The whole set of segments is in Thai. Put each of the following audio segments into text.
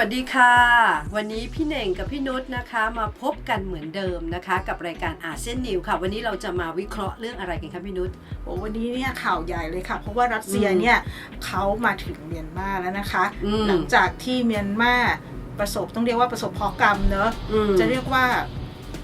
สวัสดีค่ะ วันนี้พี่เน่งกับพี่นุชนะคะมาพบกันเหมือนเดิมนะคะ กับรายการอาเซียนนิวค่ะ วันนี้เราจะมาวิเคราะห์เรื่องอะไรกันคะพี่นุชโอ้วันนี้เนี่ยข่าวใหญ่เลยค่ะ เพราะว่ารัสเซียอืมเนี่ยเขามาถึงเมียนมาแล้วนะคะอืมหลังจากที่เมียนมาประสบต้องเรียกว่าประสบพอกรรมเนอะอืมจะเรียกว่า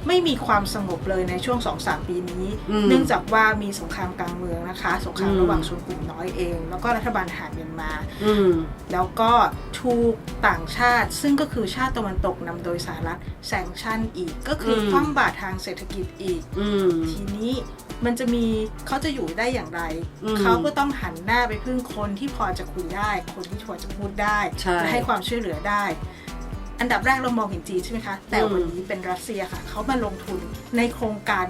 ไม่มีความสงบเลยในช่วง2-3ปีนี้อืมเนื่องจากว่ามีสงครามกลางเมืองนะคะ สงครามอืมระหว่างชนกลุ่มน้อยเอง แล้วก็รัฐบาลทหารเมียนมาอืมแล้วก็ถูกต่างชาติ ซึ่งก็คือชาติตะวันตกนำโดยสหรัฐแซงชั่นอีก ก็คืออมคว่ำบาตรทางเศรษฐกิจอีกอืมทีนี้มันจะมีเขาจะอยู่ได้อย่างไรอืมเขาก็ต้องหันหน้าไปพึ่งคนที่พอจะคุยได้ คนที่พอจะพูดได้ใช่และให้ความช่วยเหลือได้ อันดับแรกเรามองเห็นจีนใช่ไหมคะ แต่อืมวันนี้เป็นรัสเซียค่ะ เขามาลงทุนในโครงการ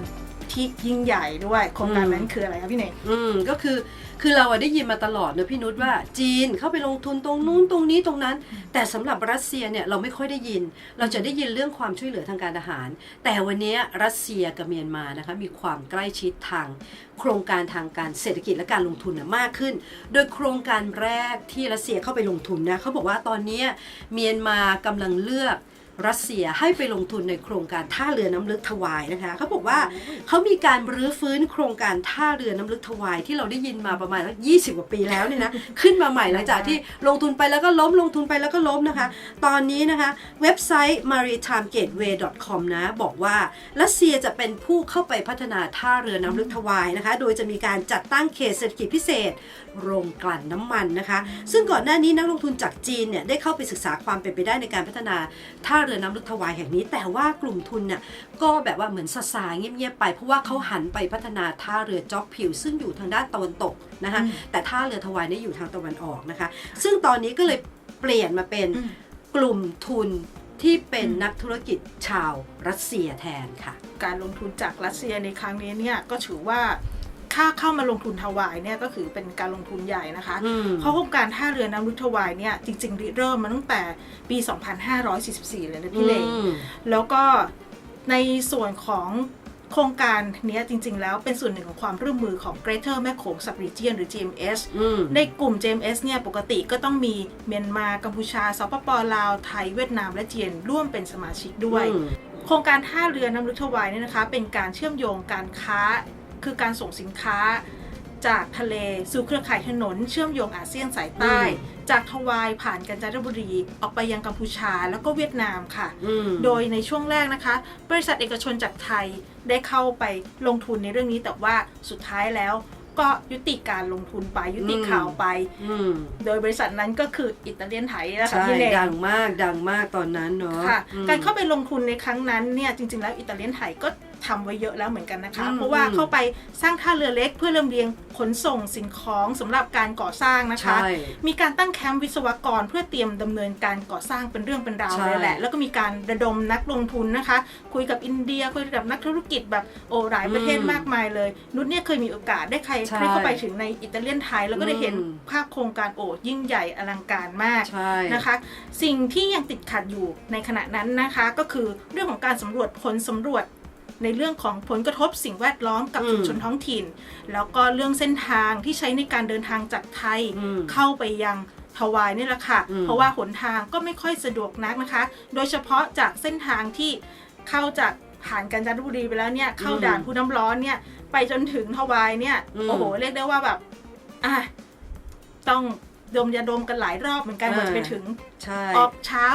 ที่ยิ่งใหญ่ด้วย โครงการนั้นคืออะไรคะพี่เน่งอืมก็คือ คือเราอะได้ยินมาตลอดนะพี่นุชว่าจีนเข้าไปลงทุนตรงนู้นตรงนี้ตรงนั้น แต่สำหรับรัสเซียเนี่ยเราไม่ค่อยได้ยิน เราจะได้ยินเรื่องความช่วยเหลือทางการทหาร แต่วันนี้รัสเซียกับเมียนมานะคะมีความใกล้ชิดทางโครงการทางการเศรษฐกิจและการลงทุนมากขึ้น โดยโครงการแรกที่รัสเซียเข้าไปลงทุนนะเขาบอกว่าตอนนี้เมียนมากำลังเลือก รัสเซียให้ไปลงทุนในโครงการท่าเรือน้ำลึกทวายนะคะเขาบอกว่าเขามีการรื้อฟื้นโครงการท่าเรือน้ำลึกทวาย ที่เราได้ยินมาประมาณสัก20กว่าปีแล้วเนี่ยนะขึ้นมาใหม่หลังจากที่ลงทุนไปแล้วก็ล้มลงทุนไปแล้วก็ล้มนะคะ ตอนนี้นะคะเว็บไซต์ maritimegateway.com นะบอกว่ารัสเซียจะเป็นผู้เข้าไปพัฒนาท่าเรือน้ำลึกทวายนะคะ โดยจะมีการจัดตั้งเขตเศรษฐกิจพิเศษ โรงกลั่นน้ำมันนะคะ ซึ่งก่อนหน้านี้นักลงทุนจากจีนเนี่ยได้เข้าไปศึกษาความเป็นไปได้ในการพัฒนาท่าเรือน้ำลึกทวายแห่งนี้ แต่ว่ากลุ่มทุนเนี่ยก็แบบว่าเหมือนซาซาๆเงียบๆไป เพราะว่าเขาหันไปพัฒนาท่าเรือจ็อกผิว ซึ่งอยู่ทางด้านตะวันตกนะคะอืมแต่ท่าเรือทวายเนี่ยอยู่ทางตะวันออกนะคะ ซึ่งตอนนี้ก็เลยเปลี่ยนมาเป็นอืมกลุ่มทุนที่เป็นอืมนักธุรกิจชาวรัสเซียแทนค่ะ การลงทุนจากรัสเซียในครั้งนี้เนี่ยก็ถือว่า ค่าเข้ามาลงทุนทวายเนี่ยก็คือเป็นการลงทุนใหญ่นะคะอืมเพราะโครงการท่าเรือน้ำลึกทวายเนี่ยจริงๆ เริ่มมาตั้งแต่ปี 2544 เลยนะพี่เล็กอืมแล้วก็ในส่วนของโครงการเนี้ยจริง ๆ แล้วเป็นส่วนหนึ่งของความร่วมมือของ Greater แม่โขง Sub-region หรือ GMS อืมในกลุ่ม GMS เนี่ยปกติก็ต้องมีเมียนมา กัมพูชา สปปลาว ไทย เวียดนาม และจีนร่วมเป็นสมาชิกด้วยอืมโครงการท่าเรือน้ำลึกทวายเนี่ยนะคะ เป็นการเชื่อมโยงการค้า คือการส่งสินค้าจากทะเลสู่เครือข่ายถนน เชื่อมโยงอาเซียนสายใต้อืมจากทวายผ่านกาญจนบุรี ออกไปยังกัมพูชาแล้วก็เวียดนามค่ะอืมโดยในช่วงแรกนะคะ บริษัทเอกชนจากไทยได้เข้าไปลงทุนในเรื่องนี้แต่ว่าสุดท้ายแล้วก็ยุติการลงทุนไปยุติอืมข่าวไปอืมโดยบริษัทนั้นก็คืออิตาเลียนไทยนะคะใช่พี่เล็กดังมากดังมากตอนนั้นเนาะค่ะอืมการเข้าไปลงทุนในครั้งนั้นเนี่ยจริง ๆ แล้วอิตาเลียนไทยก็ ทำไว้เยอะแล้วเหมือนกันนะคะอืมเพราะว่าอืมเข้าไปสร้างท่าเรือเล็ก เพื่อเริ่มเรียงขนส่งสิ่งของสำหรับการก่อสร้างนะคะใช่มีการตั้งแคมป์วิศวกรเพื่อเตรียมดำเนินการก่อสร้างเป็นเรื่องเป็นราวใช่เลยแหละ แล้วก็มีการระดมนักลงทุนนะคะ คุยกับอินเดียคุยกับนักธุรกิจแบบโอ้หลายประเทศอืมมากมายเลย นุชเนี่ยเคยมีโอกาสได้ใครใช่ได้เข้าไปถึงในอิตาเลียนไทยแล้วก็ได้เห็นอืมภาพโครงการโอ้ยิ่งใหญ่อลังการมากใช่นะคะ สิ่งที่ยังติดขัดอยู่ในขณะนั้นนะคะ ก็คือเรื่องของการสำรวจผลสำรวจ ในเรื่องของผลกระทบสิ่งแวดล้อมกับอืมชุมชนท้องถิ่น แล้วก็เรื่องเส้นทางที่ใช้ในการเดินทางจากไทยอืมเข้าไปยังทวายนี่แหละค่ะอืมเพราะว่าหนทางก็ไม่ค่อยสะดวกนักนะคะ โดยเฉพาะจากเส้นทางที่เข้าจากผ่านกาญจนบุรีไปแล้วเนี่ยเข้าด่านผู้น้ำร้อนเนี่ย ไปจนถึงทวายเนี่ยอืมโอ้โหเรียกได้ว่าแบบอะต้องดมยาดมกันหลายรอบเหมือนกันกว่าจะไปถึงใช่ออกเช้า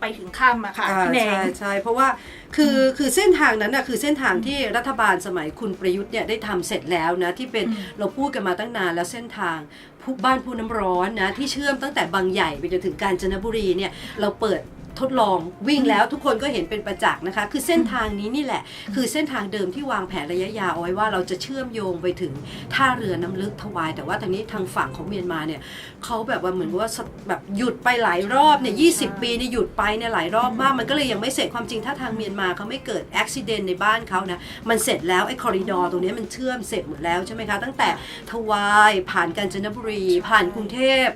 ไปถึงค่ำอะค่ะอ่าพี่เนงใช่ใช่เพราะว่าคือคือเส้นทางนั้นน่ะคือเส้นทางที่รัฐบาลสมัยคุณประยุทธ์เนี่ยได้ทำเสร็จแล้วนะที่เป็นอืมเราพูดกันมาตั้งนานแล้วเส้นทางผู้บ้านผู้น้ำร้อนนะที่เชื่อมตั้งแต่บางใหญ่ไปจนถึงกาญจนบุรีเนี่ยเราเปิด ทดลองวิ่งแล้วทุกคนก็เห็นเป็นประจักษ์นะคะ คือเส้นทางนี้นี่แหละ คือเส้นทางเดิมที่วางแผนระยะยาวเอาไว้ว่าเราจะเชื่อมโยงไปถึงท่าเรือน้ำลึกทวาย แต่ว่าทางนี้ทางฝั่งของเมียนมาเนี่ยเขาแบบว่าเหมือนกับว่าแบบหยุดไปหลายรอบเนี่ยยีปีเนี่ยหยุดไปเนี่ยหลายรอบมาก มันก็เลยยังไม่เสร็จความจริงถ้าทางเมียนมาเขาไม่เกิดอุบิเหตุในบ้านเขานะมันเสร็จแล้วไอ้คอริดอร์ตรงนี้มันเชื่อมเสร็จหมดแล้วใช่ไหมคะตั้งแต่ทวายผ่านกาญจนบุรี ผ่านกรุงเทพ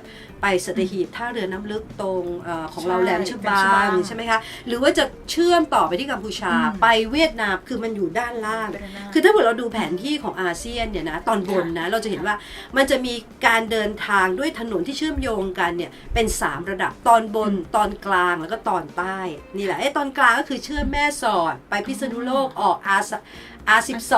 ไปสัตหีบท่าเรือน้ำลึกตรงอของเราแหลมฉบับังใช่ไหมคะ หรือว่าจะเชื่อมต่อไปที่กัมพูชาไปเวียดนามคือมันอยู่ด้านล่าง คือถ้าเกิดเราดูแผนที่ของอาเซียนเนี่ยนะตอนบนนะเราจะเห็นว่ามันจะมีการเดินทางด้วยถนนที่เชื่อมโยงกันเนี่ยเป็น 3 ระดับตอนบนตอนกลางแล้วก็ตอนใต้นี่แหละไอ้ตอนกลางก็คือเชื่อมแม่สอด ไปพิษณุโลกออกอาสะ R12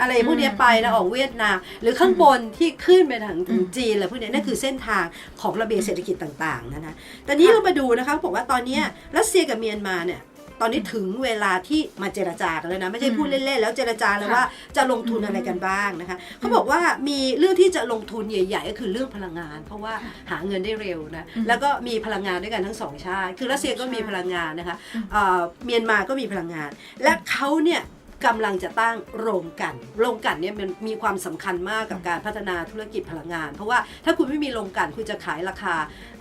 อะไรพวกนี้ไปแล้วออกเวียดนาม หรือข้างบนที่ขึ้นไปถึงจีนอะไรพวกนี้นั่นคือเส้นทางของระเบียบเศรษฐกิจต่างๆนะนะแต่นี้เรามาดูนะคะบอกว่าตอนนี้รัสเซียกับเมียนมาเนี่ยตอนนี้ถึงเวลาที่มาเจรจากันแล้วนะ ไม่ใช่พูดเล่นๆ แล้วเจรจาแล้วว่าจะลงทุนอะไรกันบ้างนะคะเขาบอกว่ามีเรื่องที่จะลงทุนใหญ่ ๆ ก็คือเรื่องพลังงาน เพราะว่าหาเงินได้เร็วนะแล้วก็มีพลังงานด้วยกันทั้งสองชาติ คือรัสเซียก็มีพลังงานนะคะเมียนมาก็มีพลังงาน และเขาเนี่ย กำลังจะตั้งโรงกลันโรงกลันเนี่ยมันมีความสำคัญมากกับการพัฒนาธุรกิจพลังงาน เพราะว่าถ้าคุณไม่มีโรงกลันคุณจะขายราคา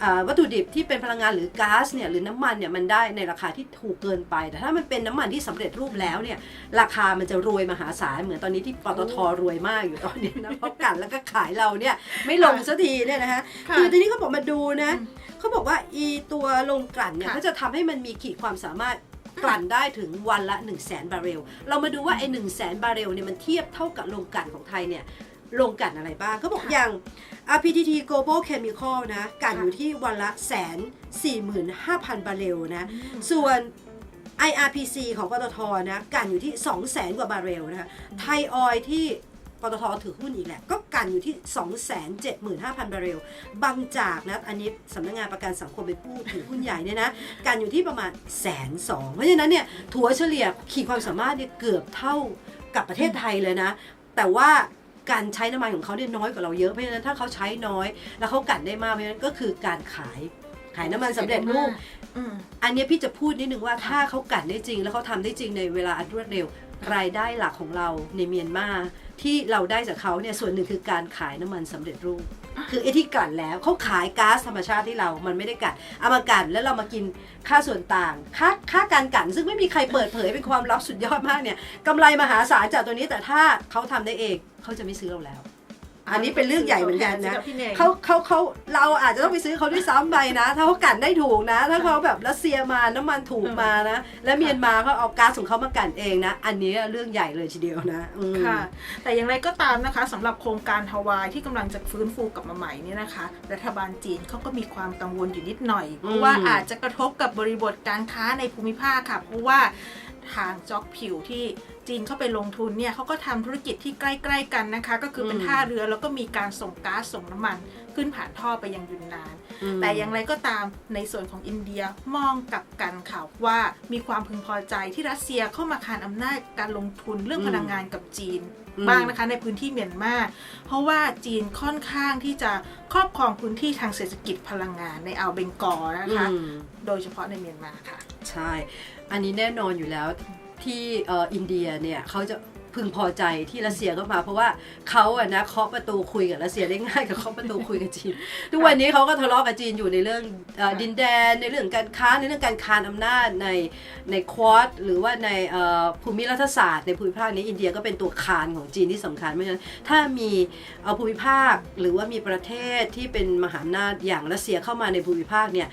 อ่าวัตถุดิบที่เป็นพลังงานหรือก๊าซเนี่ยหรือน้ำมันเนี่ยมันได้ในราคาที่ถูกเกินไป แต่ถ้ามันเป็นน้ำมันที่สำเร็จรูปแล้วเนี่ยราคามันจะรวยมหาศาลเหมือนตอนนี้ที่ปตทรวยมากอยู่ตอนนี้นะเพราะกันแล้วก็ขายเราเนี่ยไม่ลงสักทีเนี่ยนะคะค่ะคือทีนี้เขาบอกมาดูนะอืมเขาบอกว่าอีตัวโรงกลั่นเนี่ยค่ะเขาจะทำให้มันมีขีดความสามารถ กลั่นได้ถึงวันละ 1 0 0 0 0แสนบาร์เรล เรามาดูว่าไอ้หนึ่งแสนบาร์เรลเนี่ยมันเทียบเท่ากับโรงกลั่นของไทยเนี่ยโรงกลั่นอะไรบ้างเขาบอกค่ะอย่าง RPTT Global Chemical นะกลั่นอยู่ที่วันละแสนสี่หมื่นห้าพันบาร์เรลนะส่วน IRPC ของปตทนะกลั่นอยู่ที่ 2 0 0แสนกว่าบาร์เรลนะคะไทยออยที่ ปตทถือหุ้นอีกแหละ ก็กลั่นอยู่ที่ 275,000 บาร์เรล บางจากนะ อันนี้สำนักงานประกันสังคมเป็นผู้ถือหุ้นใหญ่เนี่ยนะกลั่นอยู่ที่ประมาณแสนสองเพราะฉะนั้นเนี่ยถัวเฉลี่ยขีดความสามารถเนี่ยเกือบเท่ากับประเทศไทยเลยนะ แต่ว่าการใช้น้ำมันของเขาเนี่ยน้อยกว่าเราเยอะ เพราะฉะนั้นถ้าเขาใช้น้อย แล้วเขากลั่นได้มากเพราะฉะนั้นก็คือการขายขายน้ำมันสำเร็จรูปอืมอันเนี้ยพี่จะพูดนิดนึงว่าถ้าเขากัดได้จริง แล้วเขาทำได้จริงในเวลาอันรวดเร็ว รายได้หลักของเราในเมียนมาที่เราได้จากเขาเนี่ยส่วนหนึ่งคือการขายน้ำมันสำเร็จรูป คือไอ้ที่กัดแล้วเขาขายก๊าซธรรมชาติที่เรา มันไม่ได้กัดเอามากัดแล้วเรามากินค่าส่วนต่างค่าค่าการกัดซึ่งไม่มีใครเปิดเผยเป็นความลับสุดยอดมากเนี่ยกำไรมหาศาลจากตัวนี้แต่ถ้าเขาทำได้เองเขาจะไม่ซื้อเราแล้ว อันนี้เป็นเรื่องใหญ่เหมือนกันนะซื้กับพี่เงเขาเขาเขาเราอาจจะต้องไปซื้อเขาด้วยซ้ำไปนะ ถ้าเขากลั่นได้ถูกนะ ถ้าเขาแบบรัสเซียมาน้ำมันถูกมานะ แล้วเมียนมาเขาเอาก๊าซของเขามากลั่นเองนะ อันนี้เรื่องใหญ่เลยทีเดียวนะอืมค่ะ แต่อย่างไรก็ตามนะคะสำหรับโครงการฮาวายที่กำลังจะฟื้นฟูกลับมาใหม่เนี่ยนะคะ รัฐบาลจีนเขาก็มีความกังวลอยู่นิดหน่อยเพราะว่าอาจจะกระทบกับบริบทการค้าในภูมิภาคค่ะเพราะว่าทางจ็อกผิวที่ จีนเข้าไปลงทุนเนี่ยเขาก็ทำธุรกิจที่ใกล้ ๆ กันนะคะ ก็คือเป็นอืมท่าเรือแล้วก็มีการส่งก๊าซส่งน้ำมัน ขึ้นผ่านท่อไปยังยุนนานอืมแต่อย่างไรก็ตามในส่วนของอินเดียมองกลับกันค่ะว่ามีความพึงพอใจที่รัสเซียเข้ามาคานอำนาจการลงทุนเรื่องอืมพลังงานกับจีนอืมบ้างนะคะในพื้นที่เมียนมาเพราะว่าจีนค่อนข้างที่จะครอบครองพื้นที่ทางเศรษฐกิจพลังงานในอ่าวเบงกอลนะคะอืมโดยเฉพาะในเมียนมาค่ะ ใช่ อันนี้แน่นอนอยู่แล้ว ที่อ,อินเดียเนี่ยเขาจะพึงพอใจที่รัสเซียเข้ามา เพราะว่าเขาอะนะเคาะประตูคุยกับรัสเซียได้ง่ายกับเคาะประตูคุยกับจีน ทุกวันนี้เขาก็ทะเลาะกับจีนอยู่ในเรื่องดินแดนในเรื่องการค้าในเรื่องการคานอำนาจในในควอดหรือว่าในภูมิรัฐศาสตร์ในภูมิภาคนี้อินเดียก็เป็นตัวคานของจีนที่สำคัญเพราะฉะนั้นถ้ามีเอ่อภูมิภาคหรือว่ามีประเทศที่เป็นมหาอำนาจอย่างรัสเซียเข้ามาในภูมิภาคเนี่ย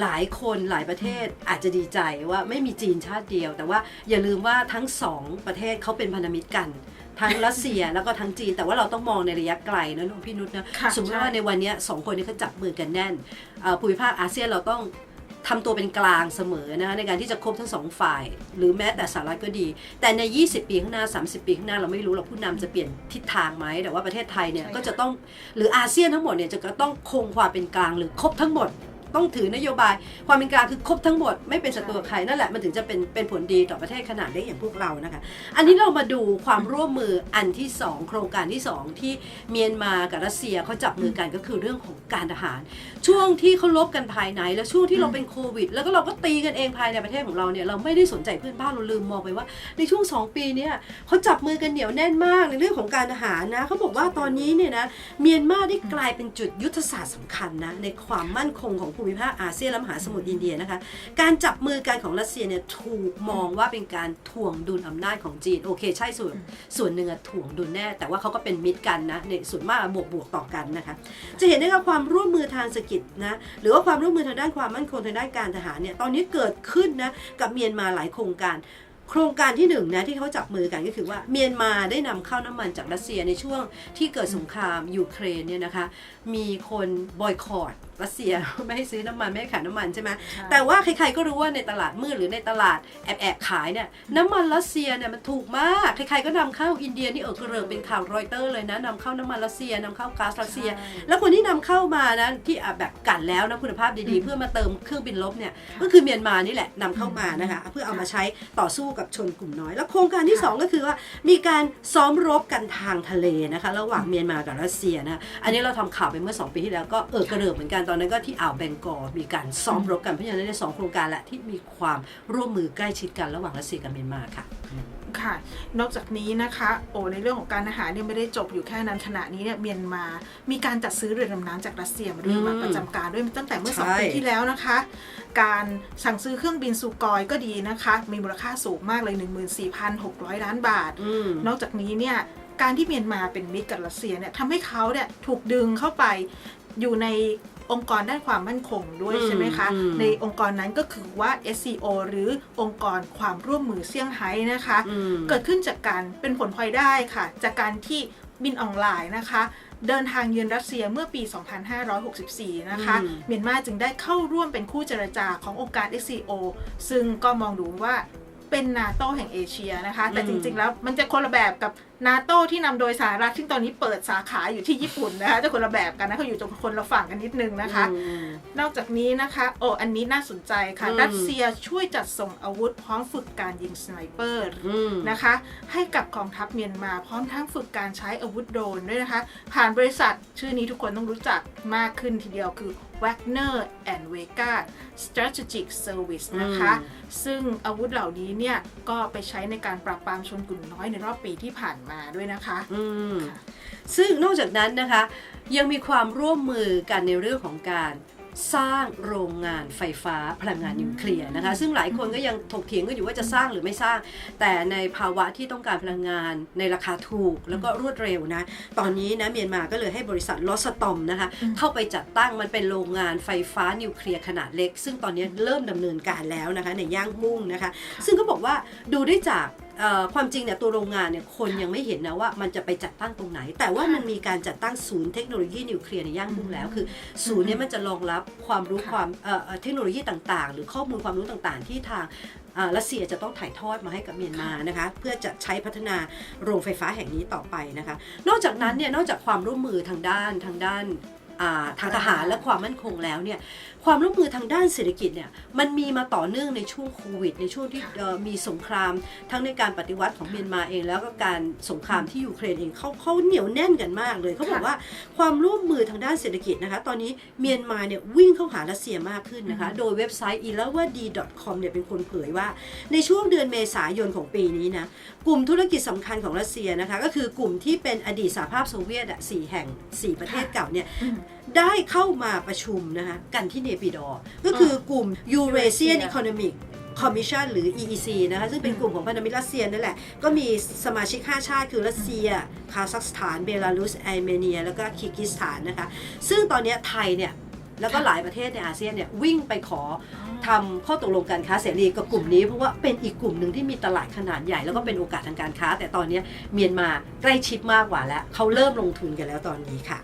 หลายคนหลายประเทศอาจจะดีใจว่าไม่มีจีนชาติเดียว แต่ว่าอย่าลืมว่าทั้งสองประเทศเขาเป็นพันธมิตรกัน ทั้งรัสเซียแล้วก็ทั้งจีน แต่ว่าเราต้องมองในระยะไกลนะน้องพี่นุชนะค่ะสมมติใช่ว่าในวันเนี้ยสองคนนี้เขาจับมือกันแน่นเอ่อภูมิภาคอาเซียนเราต้องทำตัวเป็นกลางเสมอนะคะในการที่จะคบทั้งสองฝ่าย หรือแม้แต่สหรัฐก็ดี แต่ใน 20 ปีข้างหน้า 30 ปีข้างหน้าเราไม่รู้หรอกผู้นำจะเปลี่ยนทิศทางไหมแต่ว่าประเทศไทยเนี่ยใช่ค่ะก็จะต้องหรืออาเซียนทั้งหมดเนี่ยจะก็ต้องคงความเป็นกลางหรือครบทั้งหมด ต้องถือนโยบาย ความเป็นกลางคือครบทั้งหมดไม่เป็นศัตรูกับใครนั่นแหละมันถึงจะเป็นเป็นผลดีต่อประเทศขนาดเล็กอย่างพวกเรานะคะ อันนี้เรามาดูความร่วมมืออันที่ 2 โครงการที่ 2 ที่เมียนมากับรัสเซียเขาจับมือกันก็คือเรื่องของการทหาร ช่วงที่เขาลบกันภายในและช่วงที่เราเป็นโควิด แล้วก็เราก็ตีกันเองภายในประเทศของเราเนี่ยเราไม่ได้สนใจเพื่อนบ้านเราลืมมองไปว่า ในช่วง 2 ปีเนี่ยเขาจับมือกันเหนียวแน่นมากในเรื่องของการทหารนะเขาบอกว่าตอนนี้เนี่ยนะเมียนมาได้กลายเป็นจุดยุทธศาสตร์สำคัญนะในความมั่นคงของภูมิภาคอาเซียนและมหาสมุทรอินเดียนะคะ การจับมือกันของรัสเซียเนี่ยถูกมองว่าเป็นการถ่วงดุลอำนาจของจีน โอเค ใช่ส่วนส่วนหนึ่งถ่วงดุลแน่ แต่ว่าเขาก็เป็นมิตรกันนะในส่วนมากบวกบวกต่อกันนะคะ จะเห็นได้ว่าความร่วมมือทางเศรษฐกิจนะหรือว่าความร่วมมือทางด้านความมั่นคงทางด้านการทหารเนี่ยตอนนี้เกิดขึ้นนะกับเมียนมาหลายโครงการโครงการที่หนึ่งนะที่เขาจับมือกันก็คือว่าเมียนมาได้นำเข้าน้ำมันจากรัสเซียในช่วงที่เกิดสงครามยูเครนเนี่ยนะคะมีคนบอยคอรด รัสเซียไม่ให้ซื้อน้ำมันไม่ให้ขายน้ำมันใช่ไหมใช่แต่ว่าใครๆก็รู้ว่าในตลาดมืดหรือในตลาดแอบแอบๆขายเนี่ยน้ำมันรัสเซียเนี่ยมันถูกมากใครๆก็นำเข้าอินเดียนี่เออกระเริงเป็นข่าวรอยเตอร์เลยนะนำเข้าน้ำมันรัสเซียนำเข้าก๊าซรัสเซียใช่แล้วคนที่นำเข้ามานะที่อะแบบกันแล้วนะคุณภาพดีอืๆมเพื่อมาเติมเครื่องบินลบเนี่ยค่ะก็คือเมียนมานี่แหละนำเข้ามานะคะอืมเพื่อเอาค่ะมาใช้ต่อสู้กับชนกลุ่มน้อย แล้วโครงการที่ค่ะสองก็คือว่ามีการซ้อมรบกันทางทะเลนะคะระหว่างเมียนมากับรัสเซียนะคะอันนี้เราทำข่าวไปเมื่อ 2 ปีที่แล้วก็เออกระเริกเหมือนกันตอนนั้นก็ที่อ่าวเบงกอลมีการซ้อมรบกันเพราะฉะนั้นในสองโครงการแหละที่มีความร่วมมือใกล้ชิดกันระหว่างรัสเซียกับเมียนมาค่ะค่ะ นอกจากนี้นะคะ โอ้ในเรื่องของการอาหารเนี่ยไม่ได้จบอยู่แค่นั้นขณะนี้เนี่ยเมียนมา มีการจัดซื้อเรือดำน้ำจากรัสเซียมาด้วยอืมมาประจำการด้วยตั้งแต่เมื่อสองใช่ปีที่แล้วนะคะ การสั่งซื้อเครื่องบินซูกอยก็ดีนะคะ มีมูลค่าสูงมากเลย 14,600 ล้านบาทอืมนอกจากนี้เนี่ยการที่เมียนมาเป็นมิตรกับรัสเซียเนี่ยทำให้เขาเนี่ยถูกดึงเข้าไปอยู่ใน องค์กรด้านความมั่นคงด้วยอืมใช่ไหมคะอืมในองค์กรนั้นก็คือว่า SCO หรือองค์กรความร่วมมือเซี่ยงไฮ้นะคะอืมเกิดขึ้นจากการเป็นผลพลอยได้ค่ะ จากการที่บินออนไลน์นะคะ เดินทางเยือนรัสเซียเมื่อปี 2564 นะคะอืมเมียนมาจึงได้เข้าร่วมเป็นคู่เจรจาขององค์การ SCO ซึ่งก็มองดูว่าเป็นนาโตแห่งเอเชียนะคะ แต่อืมจริงๆแล้วมันจะคนละแบบกับ นาโตที่นำโดยสหรัฐที่ตอนนี้เปิดสาขาอยู่ที่ญี่ปุ่นนะคะจะคนละแบบกันนะเขาอยู่ตรงคนละฝั่งกันนิดนึงนะคะอืมนอกจากนี้นะคะ โอ้อันนี้น่าสนใจค่ะอืมรัสเซียช่วยจัดส่งอาวุธพร้อมฝึกการยิงสไนเปอร์อืมนะคะ ให้กับกองทัพเมียนมาพร้อมทั้งฝึกการใช้อาวุธโดรนด้วยนะคะ ผ่านบริษัทชื่อนี้ทุกคนต้องรู้จักมากขึ้นทีเดียวคือ Wagner and Vega Strategic Service นะคะ ซึ่งอาวุธเหล่านี้เนี่ยก็ไปใช้ในการปราบปรามชนกลุ่มน้อยในรอบปีที่ผ่านมาด้วยนะคะ อืมค่ะซึ่งนอกจากนั้นนะคะ ยังมีความร่วมมือกันในเรื่องของการสร้างโรงงานไฟฟ้าพลังงานนิวเคลียร์นะคะ ซึ่งหลายคนก็ยังถกเถียงกันอยู่ว่าจะสร้างหรือไม่สร้าง แต่ในภาวะที่ต้องการพลังงานในราคาถูกแล้วก็รวดเร็วนะ ตอนนี้นะเมียนมาก็เลยให้บริษัทลอสตอมนะคะอืมเข้าไปจัดตั้งมันเป็นโรงงานไฟฟ้านิวเคลียร์ขนาดเล็ก ซึ่งตอนนี้เริ่มดำเนินการแล้วนะคะในย่างกุ้งนะคะ ซึ่งก็บอกว่าดูได้จากเอ่อ ความจริงเนี่ยตัวโรงงานเนี่ยคนยังไม่เห็นนะว่ามันจะไปจัดตั้งตรงไหน แต่ว่ามันมีการจัดตั้งศูนย์เทคโนโลยีนิวเคลียร์ในย่างกุ้งแล้ว คือ ศูนย์เนี้มันจะรองรับความรู้ความเทคโนโลยีต่างๆ หรือข้อมูลความรู้ต่างๆ ที่ทางรัสเซียจะต้องถ่ายทอดมาให้กับเมียนมานะคะ เพื่อจะใช้พัฒนาโรงไฟฟ้าแห่งนี้ต่อไปนะคะ นอกจากนั้นเนี่ยนอกจากความร่วมมือทางด้านทางด้าน ทางทหารและความมั่นคงแล้วเนี่ยความร่วมมือทางด้านเศรษฐกิจเนี่ยมันมีมาต่อเนื่องในช่วงโควิด ในช่วงที่ค่ะเอ่อมีสงคราม ทั้งในการปฏิวัติของเมียนมาเอง แล้วก็การสงครามที่ยูเครนเองเขาเขาเหนียวแน่นกันมากเลยเขาบอกค่ะว่าความร่วมมือทางด้านเศรษฐกิจนะคะตอนนี้เมียนมาเนี่ยวิ่งเข้าหารัสเซียมากขึ้นนะคะอืมโดยเว็บไซต์ i l a w a d c o m เนี่ยเป็นคนเผยว่า ในช่วงเดือนเมษายนของปีนี้นะกลุ่มธุรกิจสำคัญของรัสเซียนะคะก็คือกลุ่มที่เป็นอดีตสหภาพโซเวียตอะสี่แห่ง 4 ประเทศเก่าเนี่ยอืมได้เข้ามาประชุมนะคะกันที่เนปิดอร์ก็คือกลุ่ม Eurasian Economic Commission หรือ EEC นะคะ ซึ่งเป็นกลุ่มของพันธมิตรรัสเซียนั่นแหละ ก็มีสมาชิก 5 ชาติคือรัสเซีย คาซัคสถาน เบลารุส อาร์เมเนีย แล้วก็คิร์กิสถานนะคะ ซึ่งตอนเนี้ยไทยเนี่ย แล้วก็หลายประเทศในอาเซียนเนี่ยวิ่งไปขอทำข้อตกลงการค้าเสรีกับกลุ่มนี้ เพราะว่าเป็นอีกกลุ่มหนึ่งที่มีตลาดขนาดใหญ่ แล้วก็เป็นโอกาสทางการค้า แต่ตอนนี้เมียนมาใกล้ชิดมากกว่าแล้วเขาเริ่มลงทุนกันแล้วตอนนี้ค่ะ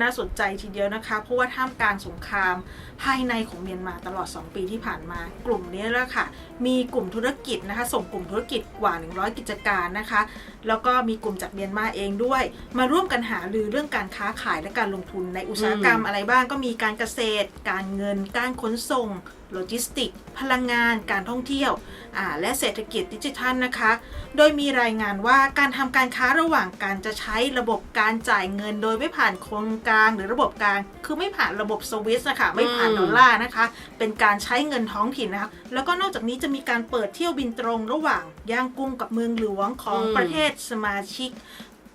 น่าสนใจทีเดียวนะคะ เพราะว่าท่ามกลางสงครามภายในของเมียนมาตลอด 2 ปีที่ผ่านมา กลุ่มนี้แหละค่ะ มีกลุ่มธุรกิจนะคะ ส่งกลุ่มธุรกิจกว่า 100 กิจการนะคะ แล้วก็มีกลุ่มจากเมียนมาเองด้วย มาร่วมกันหารือเรื่องการค้าขายและการลงทุนในอุตสาหกรรมอืมอะไรบ้างก็มีการเกษตร การเงิน การขนส่ง โลจิสติก พลังงาน การท่องเที่ยวอ่าและเศรษฐกิจดิจิทัลนะคะ โดยมีรายงานว่าการทำการค้าระหว่างการจะใช้ระบบการจ่ายเงิน โดยไม่ผ่านโครงกลางหรือระบบกลาง คือไม่ผ่านระบบสวิสนะคะไม่ผ่านอืมดอลลาร์นะคะ เป็นการใช้เงินท้องถิ่นนะคะ แล้วก็นอกจากนี้จะมีการเปิดเที่ยวบินตรงระหว่างย่างกุ้งกับเมืองหลวงของประเทศสมาชิก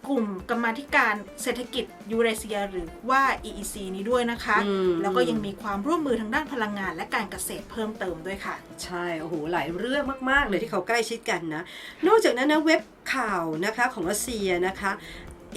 กลุ่มกรรมาธิการเศรษฐกิจยูเรเซีย หรือว่า EEC นี้ด้วยนะคะอืมแล้วก็ยังมีความร่วมมือทางด้านพลังงาน และการเกษตรเพิ่มเติมด้วยค่ะ ใช่ โอ้โห หลายเรื่องมาก ๆ เลยที่เขาใกล้ชิดกันนะ นอกจากนั้นนะเว็บข่าวนะคะของรัสเซียนะคะ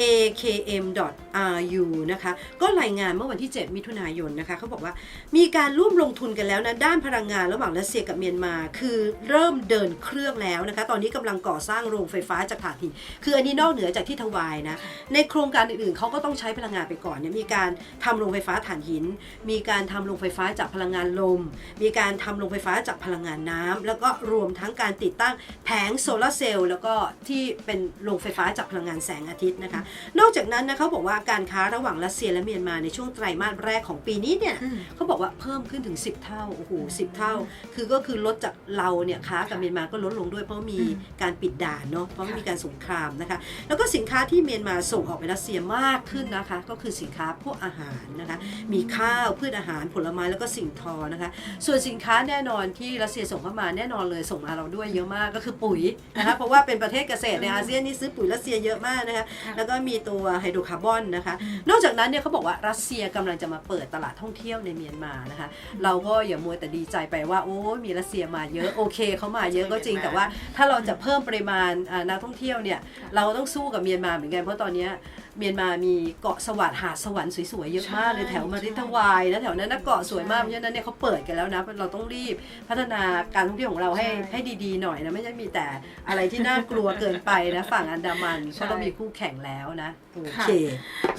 akm.ru นะคะ ก็รายงานเมื่อวันที่ 7 มิถุนายนนะคะเขาบอกว่ามีการร่วมลงทุนกันแล้วนะ ด้านพลังงานระหว่างรัสเซียกับเมียนมา คือเริ่มเดินเครื่องแล้วนะคะ ตอนนี้กำลังก่อสร้างโรงไฟฟ้าจากถ่านหิน คืออันนี้นอกเหนือจากที่ทวายนะ ในโครงการอื่นๆเขาก็ต้องใช้พลังงานไปก่อนเนี่ยมีการทำโรงไฟฟ้าถ่านหิน มีการทำโรงไฟฟ้าจากพลังงานลม มีการทำโรงไฟฟ้าจากพลังงานน้ำแล้วก็รวมทั้งการติดตั้งแผงโซลาร์เซลล์แล้วก็ที่เป็นโรงไฟฟ้าจากพลังงานแสงอาทิตย์นะคะนอกจากนั้นนะเขาบอกว่าการค้าระหว่างรัสเซียและเมียนมาในช่วงไตรมาสแรกของปีนี้เนี่ยอืมเขาบอกว่าเพิ่มขึ้นถึง 10 เท่าโอ้โหสิเท่า คือก็คือลดจากเราเนี่ยค้ากับเมียนมาก็ลดลงด้วยเพราะมีอืมการปิดด่านเนาะเพราะค่ะมีการสงครามนะคะแล้วก็สินค้าที่เมียนมาส่งออกไปรัสเซียมากขึ้นนะคะ ก็คือสินค้าพวกอาหารนะคะมีข้าวพืชอาหารผลไม้แล้วก็สิ่งทอนะคะ ส่วนสินค้าแน่นอนที่รัสเซียส่งเข้ามาแน่นอนเลยส่งมาเราด้วยเยอะมากก็คือปุ๋ยนะคะเพราะว่าเป็นประเทศเกษตรในอาเซียนนี่ซื้อปุ๋ยรัสเซียเยอะมากนะคะค่ะแล้วก็มีตัวไฮโดรคาร์บอนนะคะอืมนอกจากนั้นเนี่ยเขาบอกว่ารัสเซียกำลังจะมาเปิดตลาดท่องเที่ยวในเมียนมานะคะ เราก็อย่ามัวแต่ดีใจไปว่าโอ้ยมีรัสเซียมาเยอะโอเคเขามาเยอะก็จริง แต่ว่าถ้าเราจะเพิ่มปริมาณอ่านักท่องเที่ยวเนี่ยเราต้องสู้กับเมียนมาเหมือนกันเพราะตอนเนี้ย เมียนมามีเกาะสวัสดหาดสวรรค์สวยๆเยอะมากเลยใช่แถวมาริทวายนะแถวนั้นนะเกาะสวยมากเพราะฉะนั้นเนี่ยเขาเปิดกันแล้วนะเราต้องรีบพัฒนาการท่องเที่ยวของเราให้ใช่ให้ดีๆหน่อยนะไม่ใช่มีแต่อะไรที่น่ากลัวเกินไปนะฝั่งอันดามันเพราะเรามีคู่แข่งแล้วนะโอเค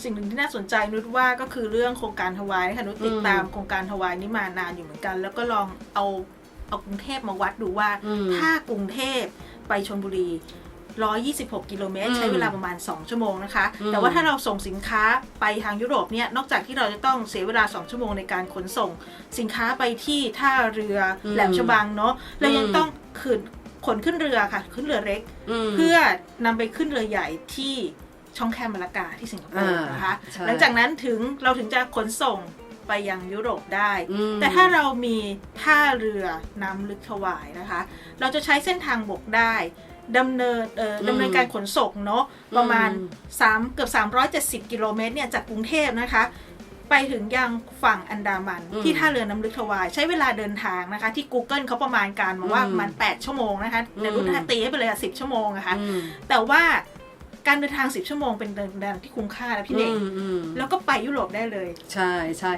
สิ่งหนึ่งที่น่าสนใจนุชว่าก็คือเรื่องโครงการทวายค่ะนุชติดอืมตามโครงการทวายนี้มานานอยู่เหมือนกัน แล้วก็ลองเอาเอากรุงเทพมาวัดดูว่าอืมถ้ากรุงเทพไปชลบุรี 126 กิโลเมตรอืมใช้เวลาประมาณ 2 ชั่วโมงนะคะอืมแต่ว่าถ้าเราส่งสินค้าไปทางยุโรปเนี่ย นอกจากที่เราจะต้องเสียเวลา 2 ชั่วโมงในการขนส่ง สินค้าไปที่ท่าเรืออมแหลมฉบังเนาะเรายังอืมต้องขึ้นขนขึ้นเรือค่ะ ขึ้นเรือเล็กมเพื่อนำไปขึ้นเรือใหญ่ที่ช่องแคบมาลากาที่สิงคโปร์อ่านนะคะใช่หลังจากนั้นถึงเราถึงจะขนส่งไปยังยุโรปได้อืมแต่ถ้าเรามีท่าเรือน้ำลึกถวายนะคะ เราจะใช้เส้นทางบกได้ ดำเนินเอ่ออมดำเนินการขนส่งเนาะประมาณอืม3เกือบ 370 กิโลเมตรเนี่ยจากกรุงเทพนะคะ ไปถึงยังฝั่งอันดามันอืมที่ท่าเรือน้ำลึกถวาย ใช้เวลาเดินทางนะคะ ที่ Google เขาประมาณการมาว่าอืมประมัน 8 ชั่วโมงนะคะแต่อืม รุ่นตีให้ไปเลยอะ10 ชั่วโมงนะคะ อืมแต่ว่าการเดินทาง 10 ชั่วโมงเป็นเดินทางที่คุ้มค่าแล้วพี่เน่งอืมอืม แล้วก็ไปยุโรปได้เลย ใช่ใช่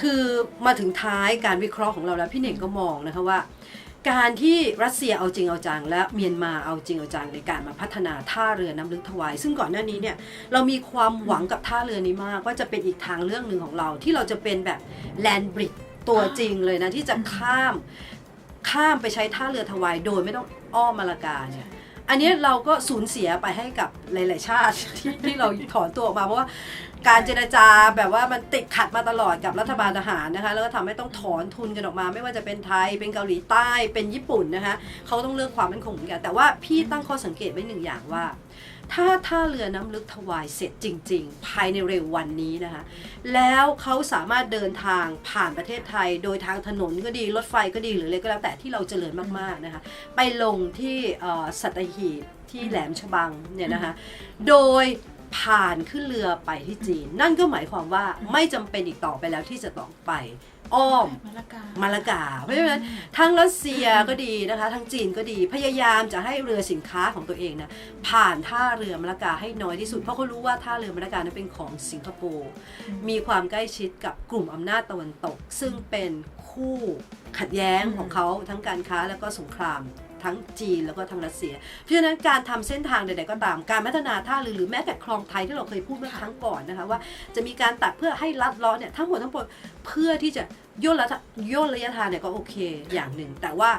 คือมาถึงท้ายการวิเคราะห์ของเราแล้ว พี่เน่งก็มองนะคะว่า การที่รัสเซียเอาจริงเอาจัง และเมียนมาเอาจริงเอาจังในการมาพัฒนาท่าเรือน้ำลึกถวาย ซึ่งก่อนหน้านี้เนี่ยเรามีความหวังกับท่าเรือนี้มากว่าจะเป็นอีกทางเรื่องหนึ่งของเรา ที่เราจะเป็นแบบแลนบริดตัวจริงเลยนะที่จะข้ามข้ามไปใช้ท่าเรือถวายโดยไม่ต้องอ้อมมาลากาเนี่ยอันนี้เราก็สูญเสียไปให้กับหลาย ๆ ชาติที่เราถอนตัวออกมาเพราะว่า การเจรจาแบบว่ามันติดขัดมาตลอดกับรัฐบาลทหารนะคะ แล้วก็ทำให้ต้องถอนทุนกันออกมา ไม่ว่าจะเป็นไทยเป็นเกาหลีใต้เป็นญี่ปุ่นนะคะเขาต้องเลือกความมั่นคงเหมือนกันแต่ว่าพี่ตั้งข้อสังเกตไว้หนึ่งอย่างว่า ถ้าท่าเรือน้ำลึกถวายเสร็จจริง ๆ ภายในเร็ววันนี้นะคะแล้วเขาสามารถเดินทางผ่านประเทศไทย โดยทางถนนก็ดีรถไฟก็ดีหรืออะไรก็แล้วแต่ที่เราเจริญมากๆนะคะไปลงที่สัตหีบที่แหลมฉบังเนี่ยนะคะโดย ผ่านขึ้นเรือไปที่จีน นั่นก็หมายความว่าไม่จำเป็นอีกต่อไปแล้วที่จะต้องไปอ้อมมาลากามาลากาเพราะฉะนั้นทั้งรัสเซียก็ดีนะคะทั้งจีนก็ดีพยายามจะให้เรือสินค้าของตัวเองนะผ่านท่าเรือมาลากาให้น้อยที่สุด เพราะเขารู้ว่าท่าเรือมาลากานั้นเป็นของสิงคโปร์อืมมีความใกล้ชิดกับกลุ่มอำนาจตะวันตก ซึ่งเป็นคู่ขัดแย้งอืมของเขาทั้งการค้าแล้วก็สงคราม ทั้งจีนแล้วก็ทั้งรัสเซีย เพราะฉะนั้นการทำเส้นทางใดๆก็ตามการพัฒนาท่าเรือหรือแม้แต่คลองไทยที่เราเคยพูดเมื่อครั้งก่อนนะคะว่าจะมีการตัดเพื่อให้ลัดล้อเนี่ยทั้งหมดทั้งปวงเพื่อที่จะย่นระย่นระยะทางเนี่ยก็โอเคอย่างหนึ่ง แต่ว่า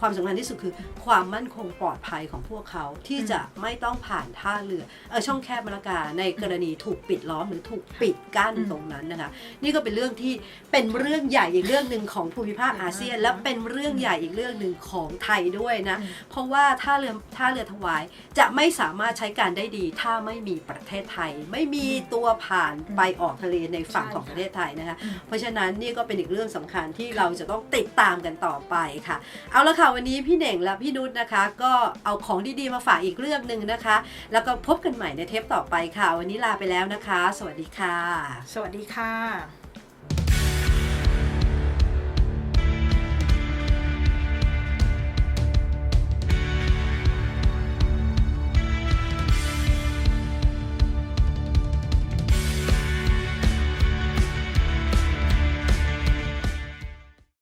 ความสำคัญที่สุดคือความมั่นคงปลอดภัยของพวกเขาที่จะไม่ต้องผ่านท่าเรือเออช่องแคบมาลากาในกรณีถูกปิดล้อมหรือถูกปิดกั้นอืมตรงนั้นนะคะ นี่ก็เป็นเรื่องที่เป็นเรื่องใหญ่อีกเรื่องหนึ่งของภูมิภาคอาเซียน และเป็นเรื่องใหญ่อีกเรื่องหนึ่งของไทยด้วยนะอืมเพราะว่าท่าเรือท่าเรือถวายจะไม่สามารถใช้การได้ดี ถ้าไม่มีประเทศไทย ไม่มีตัวผ่านไปออกทะเลในฝั่งของประเทศไทยนะคะอืมเพราะฉะนั้นนี่ก็เป็นอีกเรื่องสำคัญที่เราจะต้องติดตามกันต่อไปค่ะ เอาละค่ะวันนี้พี่เหน่งและพี่นุชนะคะ ก็เอาของดีๆมาฝากอีกเรื่องหนึ่งนะคะ แล้วก็พบกันใหม่ในเทปต่อไปค่ะ วันนี้ลาไปแล้วนะคะ สวัสดีค่ะ สวัสดีค่ะ